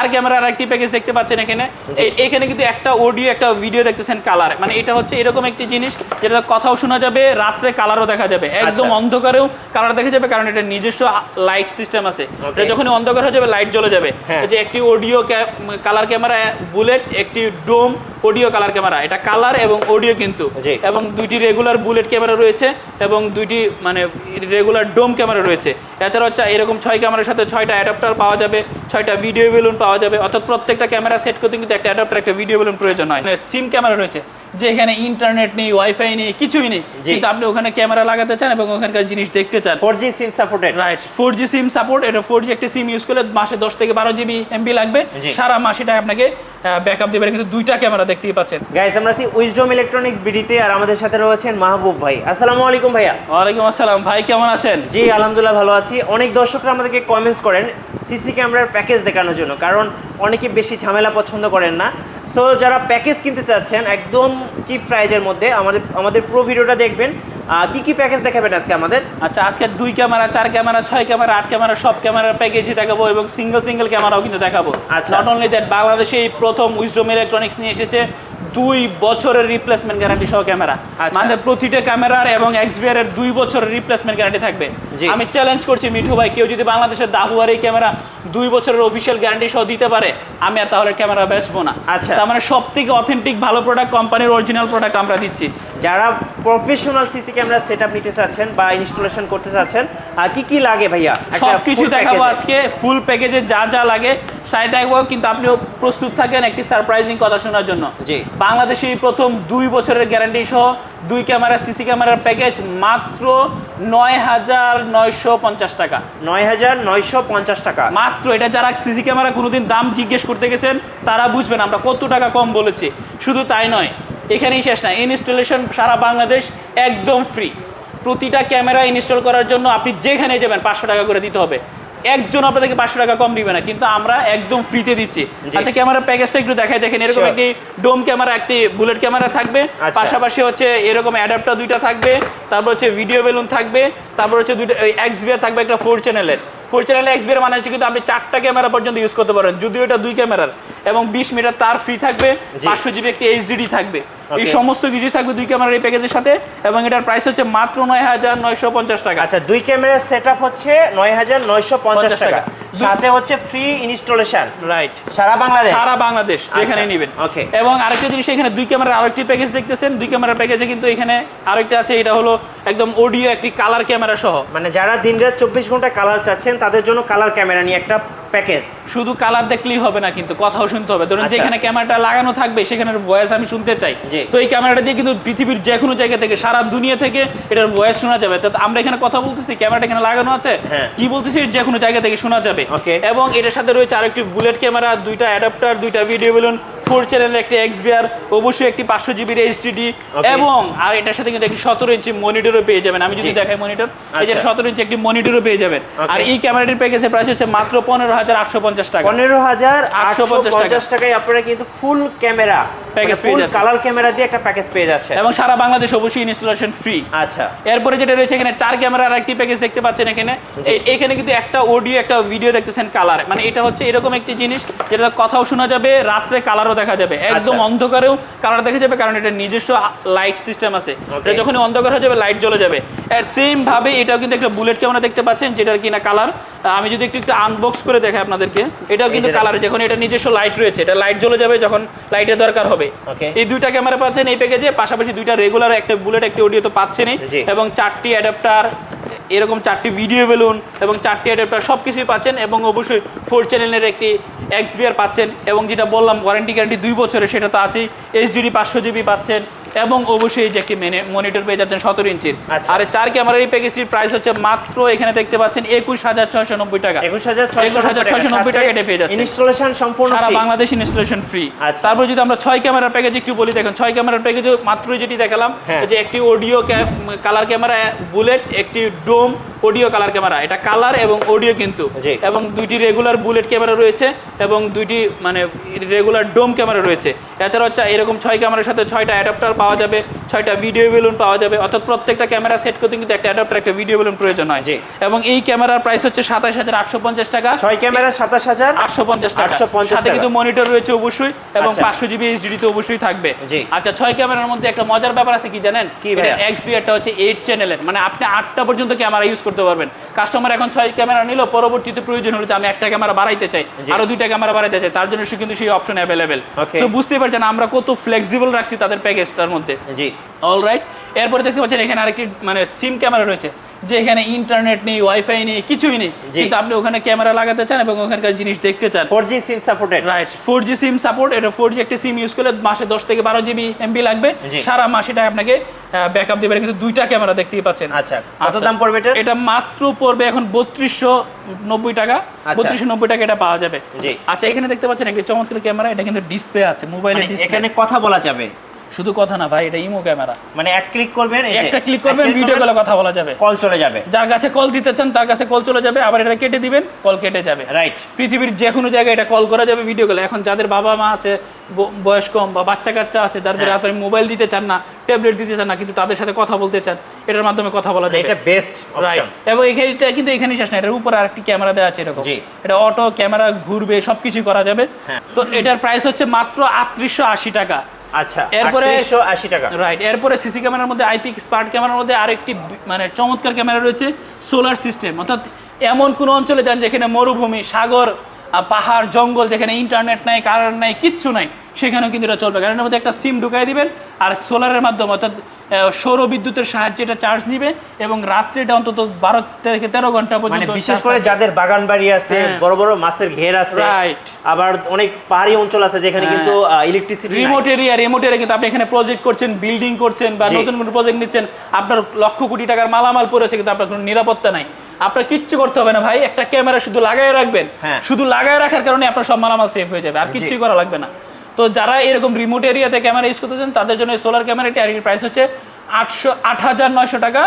চার ক্যামেরার একটি প্যাকেজ দেখতে পাচ্ছেন এখানে। এখানে কিন্তু একটা অডিও একটা ভিডিও দেখতেছেন কালার মানে এটা হচ্ছে এরকম একটি জিনিস যেটা কথাও শোনা যাবে রাত্রে কালারও দেখা যাবে। একদম আচ্ছা। অন্ধকারেও কালার দেখা যাবে কারণ এটা নিজস্ব লাইট সিস্টেম আছে। এটা যখন অন্ধকার হয়ে যাবে লাইট জ্বলে যাবে। হ্যাঁ। যে একটি অডিও কালার ক্যামেরা বুলেট একটি ডোম অডিও কালার ক্যামেরা এটা কালার এবং অডিও কিন্তু। এবং দুইটি রেগুলার বুলেট ক্যামেরা রয়েছে এবং দুইটি মানে রেগুলার ডোম ক্যামেরা রয়েছে। এছাড়া হচ্ছে এরকম ছয় ক্যামেরার সাথে ছয়টা অ্যাডাপ্টার পাওয়া যাবে ছয়টা ভিডিও বেলুন পাওয়া যাবে। অর্থাৎ প্রত্যেকটা ক্যামেরা সেট করতে কিন্তু একটা অ্যাডাপ্টার একটা ভিডিও বেলুন প্রয়োজন হয়। সিম ক্যামেরা রয়েছে। যে এখানে ইন্টারনেট নেই ওয়াইফাই নেই কিছুই নেই। কিন্তু আপনি ওখানে ক্যামেরা লাগাতে চান এবং ওখানকার জিনিস দেখতে চান। Four G SIM supported right four G SIM support এটা ফোর জি একটা সিম ইউজ করলে মাসে দশ থেকে বারো জিবি এমবি লাগবে। সারা মাস এটা আপনাকে ব্যাকআপ দেবে। কিন্তু দুইটা ক্যামেরা দেখতেই পাচ্ছেন। গাইস আমরা আছি উইজডম ইলেকট্রনিক্স বিডিতে আর আমাদের সাথে রয়েছেন মাহবুব ভাই। আসসালামু আলাইকুম ভাইয়া। ওয়ালাইকুম আসসালাম। ভাই কেমন আছেন? জি আলহামদুলিল্লাহ ভালো আছি। অনেক দর্শকরা আমাদেরকে কমেন্টস করেন। সিসি ক্যামেরার প্যাকেজ দেখানোর জন্য কারণ অনেকে বেশি ঝামেলা পছন্দ করেন না। সো যারা প্যাকেজ কিনতে চাচ্ছেন একদম চিপ প্রাইজের মধ্যে আমাদের আমাদের পুরো ভিডিওটা দেখবেন। কি কি প্যাকেজ দেখাবেন আজকে আমাদের? আচ্ছা আজকে দুই ক্যামেরা চার ক্যামেরা ছয় ক্যামেরা আট ক্যামেরা সব ক্যামেরার প্যাকেজই দেখাবো এবং সিঙ্গেল সিঙ্গেল ক্যামেরাও কিন্তু দেখাবো। আচ্ছা। নট অনলি দ্যাট বাংলাদেশে এই প্রথম উইজডম ইলেকট্রনিক্স নিয়ে এসেছে। দুই বছরের রিপ্লেসমেন্ট গ্যারান্টি সহ ক্যামেরা আচ্ছা। মানে প্রতিটা ক্যামেরার এবং এক্সবিআর এর দুই বছরের রিপ্লেসমেন্ট গ্যারান্টি থাকবে। আমি চ্যালেঞ্জ করছি মিঠু ভাই কেউ যদি বাংলাদেশের দাহুয়ার এই ক্যামেরা দুই বছরের অফিসিয়াল গ্যারান্টি সহ দিতে পারে আমি আর তাহলে ক্যামেরা বেচবো না আচ্ছা। তার মানে সব থেকে অথেন্টিক ভালো প্রোডাক্ট কোম্পানির অরিজিনাল প্রোডাক্ট আমরা দিচ্ছি যারা professional CC camera set up নিতে চাচ্ছেন বা ইনস্টলেশন করতে চাচ্ছেন আহ, কি কি লাগে ভাইয়া? একটা সব কিছু দেখাবো আজকে ফুল প্যাকেজে যা যা লাগে। সাই দেখব কিন্তু আপনিও প্রস্তুত থাকেন একটি সারপ্রাইজিং কথা শোনার জন্য। জি। বাংলাদেশে এই প্রথম দুই বছরের গ্যারান্টি সহ দুই ক্যামেরা সিসি ক্যামেরার প্যাকেজ মাত্র নয় হাজার নয়শো পঞ্চাশ টাকা। নয় হাজার নয়শো পঞ্চাশ টাকা। মাত্র এটা যারা সিসি ক্যামেরা কোনোদিন দাম জিজ্ঞেস করতে গেছেন তারা বুঝবেন আমরা কত টাকা কম বলেছি। শুধু তাই নয় এখানেই শেষ না। ইনস্টলেশন সারা বাংলাদেশ একদম ফ্রি প্রতিটা ক্যামেরা ইনস্টল করার জন্য আপনি যেখানে যাবেন পাঁচশো টাকা করে দিতে হবে। একজন আপনাদেরকে পাঁচশো টাকা কম দিবে না কিন্তু আমরা একদম ফ্রিতে দিচ্ছি। আচ্ছা ক্যামেরার প্যাকেজটা একটু দেখাই দেখেন এরকম একটি ডোম ক্যামেরা একটি বুলেট ক্যামেরা থাকবে। আচ্ছা। পাশাপাশি হচ্ছে এরকম অ্যাডাপ্টার দুইটা থাকবে তারপর হচ্ছে ভিডিও বেলুন থাকবে তারপর হচ্ছে দুইটা এক্স থাকবে একটা ফোর চ্যানেলের ফোর চ্যানেলে এক্স মানে হচ্ছে কিন্তু আপনি চারটা ক্যামেরা পর্যন্ত ইউজ করতে পারেন যদিও এটা দুই ক্যামেরার এবং বিশ মিটার তার ফ্রি থাকবে পাঁচশো জিবি একটি এইচডিডি থাকবে। এই সমস্ত কিছু থাকবে দুই ক্যামেরার এই প্যাকেজের সাথে এবং এটার প্রাইস হচ্ছে মাত্র নয় হাজার নয়শো পঞ্চাশ টাকা। আচ্ছা দুই ক্যামেরার সেট হচ্ছে নয় হাজার নয়শো পঞ্চাশ টাকা। সাথে হচ্ছে ফ্রি ইনস্টলেশন রাইট সারা বাংলাদেশ? সারা বাংলাদেশ যেখানে আচ্ছা, নেবেন। Okay. এবং আরেকটা জিনিস এখানে দুই ক্যামেরার আরেকটি প্যাকেজ দেখতেছেন। দুই ক্যামেরার প্যাকেজে কিন্তু এখানে আরেকটা আছে এটা হলো একদম অডিও একটি কালার ক্যামেরা সহ। মানে যারা দিন রাত চব্বিশ ঘণ্টা কালার চাচ্ছেন তাদের জন্য কালার ক্যামেরা নিয়ে একটা প্যাকেজ শুধু কালার দেখলেই হবে না কিন্তু কথাও শুনতে হবে ধরুন আচ্ছা। যেখানে ক্যামেরাটা লাগানো থাকবে সেখানের ভয়েস আমি শুনতে চাই। তো এই ক্যামেরাটা দিয়ে কিন্তু পৃথিবীর যে কোনো জায়গা থেকে সারা দুনিয়া থেকে এটার ভয়েস শোনা যাবে তো আমরা এখানে কথা বলতেছি ক্যামেরাটা এখানে লাগানো আছে হ্যাঁ। কি বলতেছি যে কোনো জায়গা থেকে শোনা যাবে. এবং এটার সাথে রয়েছে আরেকটি বুলেট ক্যামেরা দুইটা অ্যাডাপ্টার দুইটা ভিডিও বেলুন ফোর চ্যানেলের একটি এক্সবিআর অবশ্যই একটি পাঁচশো জিবির এইচডিডি. এবং আর এটার সাথে কিন্তু একটি সতেরো ইঞ্চি মনিটরও পেয়ে যাবেন আমি যদি দেখাই মনিটর এই যে আচ্ছা। সতেরো ইঞ্চি একটি মনিটরও পেয়ে যাবেন আর এই ক্যামেরাটির প্যাকেজের প্রাইস হচ্ছে মাত্র পনেরো হাজার আটশো পঞ্চাশ টাকা পনেরো হাজার আটশো 850 টাকা। পঞ্চাশ টাকায় আপনারা কিন্তু ফুল ক্যামেরা Package পেয়ে ফুল যাচ্ছেন। কালার ক্যামেরা দিয়ে একটা প্যাকেজ পেয়ে যাচ্ছে এবং সারা বাংলাদেশ অবশ্যই ইনস্টলেশন ফ্রি আচ্ছা এরপরে যেটা রয়েছে এখানে চার ক্যামেরার একটি প্যাকেজ দেখতে পাচ্ছেন এখানে। এখানে কিন্তু একটা অডিও একটা ভিডিও দেখতেছেন কালার মানে এটা হচ্ছে এরকম একটি জিনিস যেটা কথাও শোনা যাবে রাত্রে কালারও দেখা যাবে। একদম আচ্ছা। অন্ধকারেও কালার দেখা যাবে কারণ এটা নিজস্ব লাইট সিস্টেম আছে। এটা যখন অন্ধকার হয়ে যাবে লাইট জ্বলে যাবে। সেম ভাবে এটাও কিন্তু একটা বুলেট ক্যামেরা দেখতে পাচ্ছেন যেটার কিনা কালার আমি যদি একটু একটু আনবক্স করে দেখাই আপনাদেরকে এটাও কিন্তু কালার যখন এটা নিজস্ব লাইট রয়েছে এটা লাইট জ্বলে যাবে যখন লাইটের দরকার হবে। এই দুইটা ক্যামেরা পাচ্ছেন এই প্যাকেজে পাশাপাশি দুইটা রেগুলার একটা বুলেট একটা অডিও তো পাচ্ছেনই। এবং চারটি অ্যাডাপ্টার এরকম চারটি ভিডিও বেলুন এবং চারটি অ্যাডাপ্টার সব কিছুই পাচ্ছেন এবং অবশ্যই ফোর চ্যানেলের একটি এক্সবিআর পাচ্ছেন এবং যেটা বললাম ওয়ারেন্টি গ্যারান্টি দুই বছরের, সেটা তো আছেই। এইচডিডি পাঁচশো জিবি পাচ্ছেন। এবং অবশ্যই যে একটি মনিটর পেয়ে যাচ্ছেন সতেরো ইঞ্চির আচ্ছা। আর চার ক্যামেরার এই প্যাকেজটির প্রাইস হচ্ছে মাত্র এখানে দেখতে পাচ্ছেন একুশ হাজার ছয়শো নব্বই টাকা একুশ হাজার ছয়শো নব্বই টাকা এটা পেয়ে যাচ্ছে ইনস্টলেশন সম্পূর্ণ সারা বাংলাদেশ ইনস্টলেশন ফ্রি আচ্ছা। তারপর যদি আমরা ছয় ক্যামেরার প্যাকেজ একটু বলি দেখেন ছয় ক্যামেরার প্যাকেজ মাত্রই যেটি দেখালাম হ্যাঁ। যে একটি অডিও কালার ক্যামেরা বুলেট একটি ডোম অডিও কালার ক্যামেরা এটা কালার এবং অডিও কিন্তু। এবং দুইটি রেগুলার বুলেট ক্যামেরা রয়েছে এবং দুইটি মানে রেগুলার ডোম ক্যামেরা রয়েছে। এছাড়া হচ্ছে এরকম ছয় ক্যামেরার সাথে ছয়টা অ্যাডাপ্টার পাওয়া যাবে ছয়টা ভিডিও বেলুন পাওয়া যাবে। অর্থাৎ প্রত্যেকটা ক্যামেরা সেট করতে কিন্তু একটা অ্যাডাপ্টার একটা ভিডিও বেলুন প্রয়োজন হয়। জি। এবং এই ক্যামেরার প্রাইস হচ্ছে সাতাশ হাজার আটশো পঞ্চাশ টাকা। ছয় ক্যামেরা সাতাশ হাজার আটশো পঞ্চাশ টাকা। 850 সাথে কিন্তু মনিটর রয়েছে অবশ্যই এবং আচ্ছা। পাঁচশো জিবি এইচডি তো অবশ্যই থাকবে। জি। আচ্ছা ছয় ক্যামেরার মধ্যে একটা মজার ব্যাপার আছে কি জানেন? কি ভাইয়া? এক্স বিআরটা হচ্ছে এইট চ্যানেলের মানে আপনি আটটা পর্যন্ত ক্যামেরা ইউজ করতে পারবেন। কাস্টমার এখন ছয় ক্যামেরা নিল পরবর্তীতে প্রয়োজন হলো যে আমি একটা ক্যামেরা বাড়াইতে চাই আরও দুইটা ক্যামেরা বাড়াইতে চাই তার জন্য সে কিন্তু সেই অপশন অ্যাভেলেবেল. তো বুঝতে পারছেন আমরা কত ফ্লেক্সিবল রাখছি তাদের প্যাকেজটার মধ্যে। জি। অলরাইট এরপরে দেখতে পাচ্ছেন এখানে আরেকটি মানে সিম ক্যামেরা রয়েছে। যে এখানে ইন্টারনেট নেই ওয়াইফাই নেই কিছুই নেই। কিন্তু আপনি ওখানে ক্যামেরা লাগাতে চান এবং ওখানকার জিনিস দেখতে চান। Four G SIM supported right four G SIM support এটা ফোর জি একটা সিম ইউজ করলে মাসে দশ থেকে বারো জিবি এমবি লাগবে। সারা মাস এটা আপনাকে ব্যাকআপ দেবে। কিন্তু দুইটা ক্যামেরা দেখতেই পাচ্ছেন। আচ্ছা কত দাম পড়বে এটা? এটা মাত্র পড়বে এখন বত্রিশশো নব্বই টাকা। আচ্ছা। বত্রিশশো নব্বই টাকা এটা পাওয়া যাবে। আচ্ছা এখানে দেখতে পাচ্ছেন একটি চমৎকার ক্যামেরা এটা কিন্তু ডিসপ্লে আছে মোবাইলের মানে এখানে কথা বলা যাবে। শুধু কথা না ভাই এটা ইমো ক্যামেরা। মানে এক ক্লিক করবেন একটা ক্লিক করবেন ভিডিও কলে কথা বলা যাবে। কল চলে যাবে। যার কাছে কল দিতে চান তার কাছে কল চলে যাবে আবার এটা কেটে দিবেন কল কেটে যাবে। রাইট পৃথিবীর যে কোনো জায়গায় এটা কল করা যাবে ভিডিও কলে এখন যাদের বাবা মা আছে ব- বয়স কম বা বাচ্চা কাচ্চা আছে যাদের হ্যাঁ। আপনি মোবাইল দিতে চান না ট্যাবলেট দিতে চান না কিন্তু তাদের সাথে কথা বলতে চান এটার মাধ্যমে কথা বলা যায় এটা বেস্ট রাইট এবং এখানে এটা কিন্তু এখানে শেষ না এটার উপরে আরেকটি ক্যামেরা দেওয়া আছে এরকম। এটা অটো ক্যামেরা ঘুরবে সবকিছু করা যাবে। হ্যাঁ। তো এটার প্রাইস হচ্ছে মাত্র আটত্রিশশো আশি টাকা। আচ্ছা এরপরে- এরপরে আশি টাকা। রাইট এরপরে সিসি ক্যামেরার মধ্যে আইপি স্মার্ট ক্যামেরার মধ্যে আরেকটি মানে চমৎকার ক্যামেরা রয়েছে সোলার সিস্টেম অর্থাৎ এমন কোনো অঞ্চলে যান যেখানে মরুভূমি সাগর পাহাড় জঙ্গল যেখানে ইন্টারনেট নাই কারেন্ট নাই কিচ্ছু নাই সেখানেও কিন্তু এটা চলবে কারণ এর মধ্যে একটা সিম ঢুকাই দিবেন আর সোলারের মাধ্যমে অর্থাৎ সৌর বিদ্যুতের সাহায্যে এটা চার্জ নিবে এবং রাত্রে এটা অন্তত বারো থেকে তেরো ঘণ্টা মানে পর্যন্ত বিশেষ করে যাদের বাগান বাড়ি আছে হ্যাঁ। বড় বড় মাছের ঘের আছে Right. আবার অনেক পাহাড়ি অঞ্চল আছে যেখানে হ্যাঁ। কিন্তু electricity remote area remote area কিন্তু আপনি এখানে প্রজেক্ট করছেন বিল্ডিং করছেন বা জি। নতুন প্রজেক্ট নিচ্ছেন আপনার লক্ষ কোটি টাকার মালামাল পড়েছে কিন্তু আপনার কোনো নিরাপত্তা নাই আপনার কিচ্ছু করতে হবে না ভাই একটা ক্যামেরা শুধু লাগায় রাখবেন হ্যাঁ। শুধু লাগায় রাখার কারণে আপনার সব মালামাল সেফ হয়ে যাবে আর। কিচ্ছুই করা লাগবে না তো যারা এরকম রিমোট এরিয়াতে ক্যামেরা ইউজ করতে চান তাদের জন্য সোলার ক্যামেরাটি আর প্রাইস হচ্ছে আটশো আট হাজার নয়শো টাকা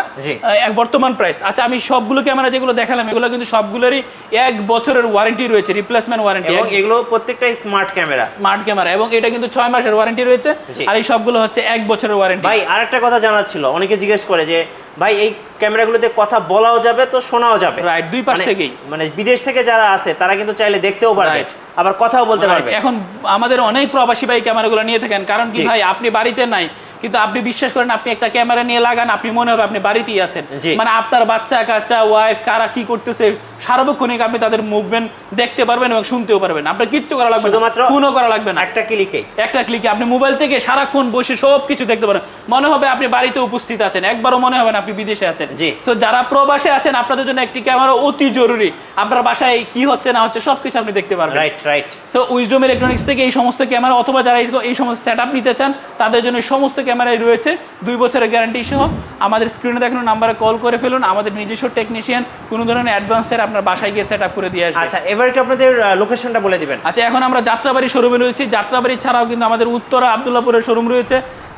এক বর্তমান প্রাইস আচ্ছা আমি সবগুলো ক্যামেরা যেগুলো দেখালাম এগুলো কিন্তু সবগুলোরই এক বছরের ওয়ারেন্টি রয়েছে রিপ্লেসমেন্ট ওয়ারেন্টি এবং এগুলো প্রত্যেকটাই স্মার্ট ক্যামেরা স্মার্ট ক্যামেরা এবং এটা কিন্তু ছয় মাসের ওয়ারেন্টি রয়েছে আর এই সবগুলো হচ্ছে এক বছরের ওয়ারেন্টি ভাই আরেকটা কথা জানার ছিল অনেকে জিজ্ঞেস করে যে ভাই এই ক্যামেরাগুলোতে কথা বলাও যাবে তো শোনাও যাবে? রাইট দুই পাশ মানে- থেকেই। মানে বিদেশ থেকে যারা আছে তারা কিন্তু চাইলে দেখতেও পারবে আবার কথাও বলতে পারবে। এখন আমাদের অনেক প্রবাসী ভাই ক্যামেরাগুলো নিয়ে থাকেন কারণ কি ভাই আপনি বাড়িতে নাই কিন্তু আপনি বিশ্বাস করেন আপনি একটা ক্যামেরা নিয়ে লাগান আপনি মনে হবে আপনি বাড়িতেই আছেন। মানে আপনার বাচ্চা কাচ্চা ওয়াইফ কারা কি করতেছে সার্বক্ষণিক আপনি তাদের মুভমেন্ট দেখতে পারবেন এবং শুনতেও পারবেন। আপনার কিচ্ছু করা লাগবে শুধুমাত্র ফোনও করা লাগবে না। একটা ক্লিকে একটা ক্লিকে আপনি মোবাইল থেকে সারাক্ষণ বসে সব কিছু দেখতে পারেন। মনে হবে আপনি বাড়িতে উপস্থিত আছেন। একবারও মনে হবে না আপনি বিদেশে আছেন। জি। সো যারা প্রবাসে আছেন আপনাদের জন্য একটি ক্যামেরা অতি জরুরি। আপনার বাসায় কি হচ্ছে না হচ্ছে সবকিছু আপনি দেখতে পারবেন। Right right so wisdom electronics থেকে এই সমস্ত ক্যামেরা অথবা যারা এই- সমস্ত সেট নিতে চান তাদের জন্য সমস্ত ক্যামেরাই রয়েছে। দুই বছরের গ্যারান্টি সহ আমাদের স্ক্রিনে দেখানো নাম্বারে কল করে ফেলুন। আমাদের নিজস্ব টেকনিশিয়ান কোনো ধরনের অ্যাডভান্স সেট আপনার বাসায় গিয়ে সেট করে দিয়ে আসবে। আচ্ছা এবার একটু আপনাদের লোকেশনটা বলে দিবেন। আচ্ছা এখন আমরা যাত্রাবাড়ি শোরুমে রয়েছি। যাত্রাবাড়ি ছাড়াও কিন্তু আমাদের উত্তরা আবদুল্লাপুরের শোরুম রয়েছে।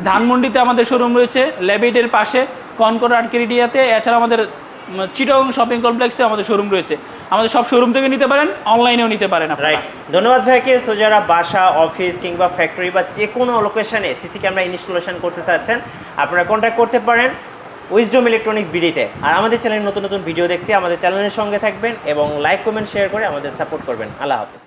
ধানমন্ডিতে আমাদের শোরুম রয়েছে লেবিটের পাশে কনকর আর্কেরিডিয়াতে এছাড়া আমাদের চিটাগং শপিং কমপ্লেক্সে আমাদের শোরুম রয়েছে। আমাদের সব শোরুম থেকে নিতে পারেন অনলাইনেও নিতে পারেন। রাইট ধন্যবাদ ভাইকে। সো যারা বাসা অফিস কিংবা ফ্যাক্টরি বা যে কোনো লোকেশনে সিসি ক্যামেরা ইনস্টলেশন করতে চাচ্ছেন, আপনারা কন্ট্যাক্ট করতে পারেন উইজডম ইলেকট্রনিক্স বিডিতে আর আমাদের চ্যানেলে নতুন নতুন ভিডিও দেখতে আমাদের চ্যানেলের সঙ্গে থাকবেন এবং লাইক কমেন্ট শেয়ার করে আমাদের সাপোর্ট করবেন। আল্লাহ হাফিজ।